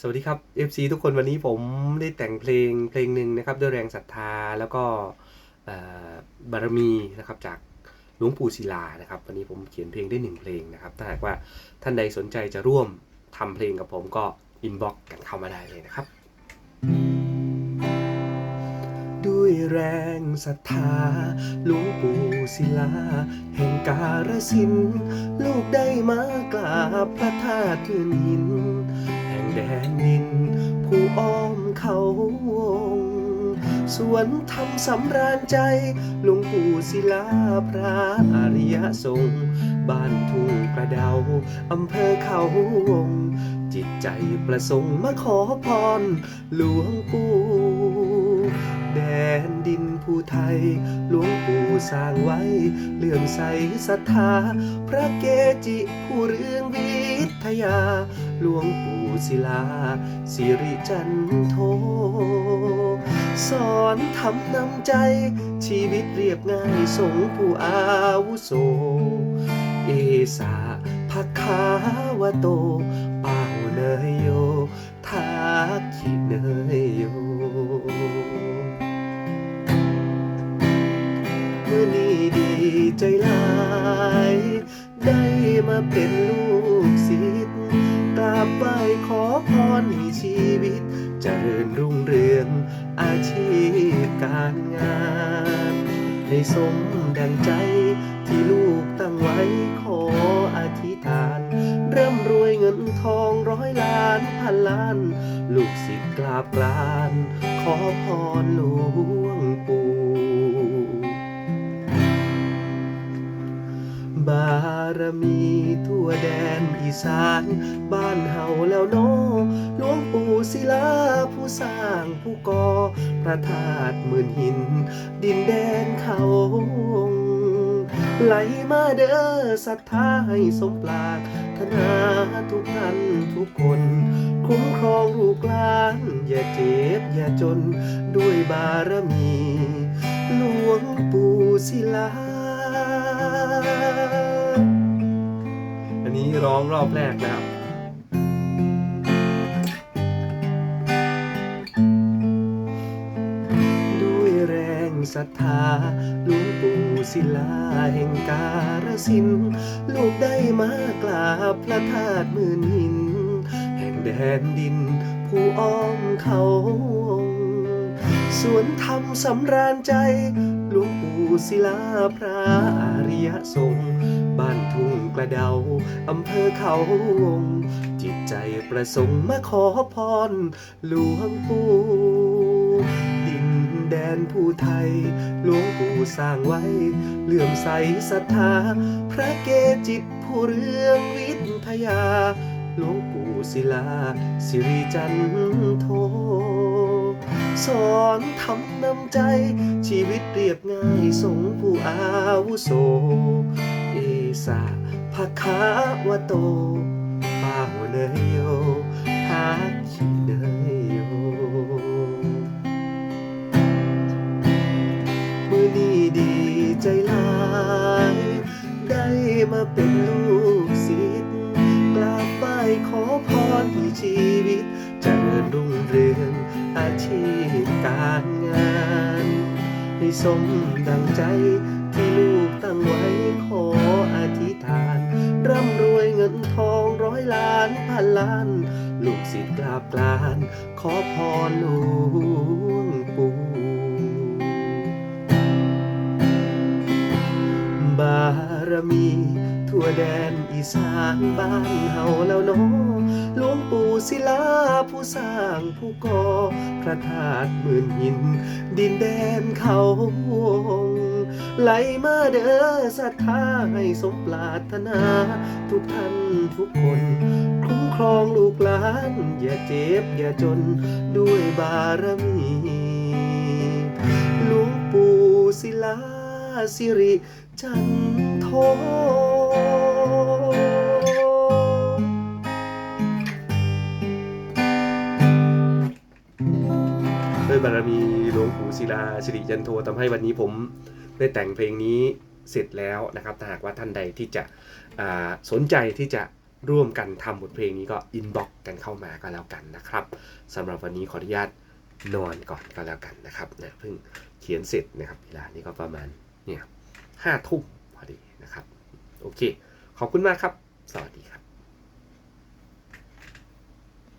สวัสดีครับ FC ทุกคนวันนี้ผมได้แต่งเพลงเพลงหนึ่งนะครับด้วยแรงศรัทธาแล้วก็บารมีนะครับจากหลวงปู่ศิลานะครับ วันนี้ผมเขียนเพลงได้หนึ่งเพลงนะครับ ถ้าหากว่าท่านใดสนใจจะร่วมทำเพลงกับผมก็อินบ็อกกันเข้ามาได้เลยนะครับ ด้วยแรงศรัทธาหลวงปู่ศิลา แห่งการสิน ลูกได้มากราบพระธาตุทืนหิน เขาวง สวนธรรมสำราญใจหลวงปู่ศิลาพระอริยสงฆ์บ้านทุ่งกระเดาอำเภอเขาวง จิตใจประสงค์มาขอพร หลวงปู่แดนดินผู้ไทย หลวงปู่สร้างไว้ เลื่อมใสศรัทธา พระเกจิผู้เรืองวิทยา หลวงปู่ศิลา สิริจันโท สอนทำนำใจ ชีวิตเรียบง่ายสงผู้อาวุโส เอสาภะคาวโต เป่าเนยโยทักขิเนยโยเมื่อนี้ดีใจหลาย ได้มาเป็นลู บไหว้ขอพรให้ชีวิตเจริญรุ่งเรืองอาชีพการงานให้สมดังใจที่ลูกตั้งไว้ขออธิษฐานร่ำรวยเงินทองร้อยล้านพันล้าน ลูกศิษย์กราบกราน ขอพรหลวงปู่บารมีทั่ว แดนอีสาน บ้านเฮาแล้วเนอหลวงปู่ศิลาผู้สร้างผู้ก่อพระธาตุหมื่นหิน ดินแดนเขาไหลมาเด้อศรัทธาให้สมปรารถนาทุกท่านทุกคน คุ้มครองลูกหลาน อย่าเจ็บอย่าจนด้วยบารมี หลวงปู่ศิลา นี้ร้องรอบแรกนะครับด้วยแรงศรัทธาหลวงปู่ศิลาแห่งการสินธุ์ลูกได้มากราบพระธาตุมื่นหิน แห่งแดนดิน ผู้อ้อมเขาวงสวนธรรมสำราญใจ หลวงปู่ศิลาพระอริยสงฆ์ บ้านทุ่งกระเดา อำเภอเขาวง จิตใจประสงค์มาขอพร หลวงปู่ดินแดนผู้ไทย หลวงปู่สร้างไว้ เลื่อมใสศรัทธา พระเกจิตผู้เรื่องวิทยา หลวงปู่ศิลา สิริจันโทสอนทำนำใจชีวิตเรียบง่ายสงผู้อาวุโส สาภะคาวะโตปาหัวเนยโยทักขิเนยโยมือนี้ดีใจหลายได้มาเป็นลูกศิษย์กราบไหว้ขอพรที่ชีวิตเจริญรุ่งเรืองอาชีพการงาน ให้สมดังใจที่ลูกตั้งไว้ นทองร้อยล้านพันล้าน ลูกศิษย์กราบกลาน ขอพรหลวงปู่บารมีทั่วแดนอีสานบ้านเฮาแล้วเน้อหลวงปู่ศิลาผู้สร้างผู้ก่อพระธาตุหมื่นหิน ดินแดนเขาวง ไหลมาเด้อศรัทธาให้สมปรารถนา ทุกท่านทุกคน คุ้มครองลูกหลาน อย่าเจ็บอย่าจนด้วยบารมีหลวงปู่ศิลาสิริจันโทด้วยบารมีหลวงปู่ศิลาสิริจันโททำให้วันนี้ผม ได้แต่งเพลงนี้เสร็จแล้วนะครับถ้าหากว่าท่านใดที่จะสนใจที่จะร่วมกันทำบทเพลงนี้ก็อินบ็อกกันเข้ามาก็แล้วกันนะครับสำหรับวันนี้ขออนุญาตนอนก่อนก็แล้วกันนะครับเนี่ยเพิ่งเขียนเสร็จนะครับเวลานี้ก็ประมาณเนี่ยห้าทุ่มพอดีนะครับ โอเค ขอบคุณมากครับ สวัสดีครับ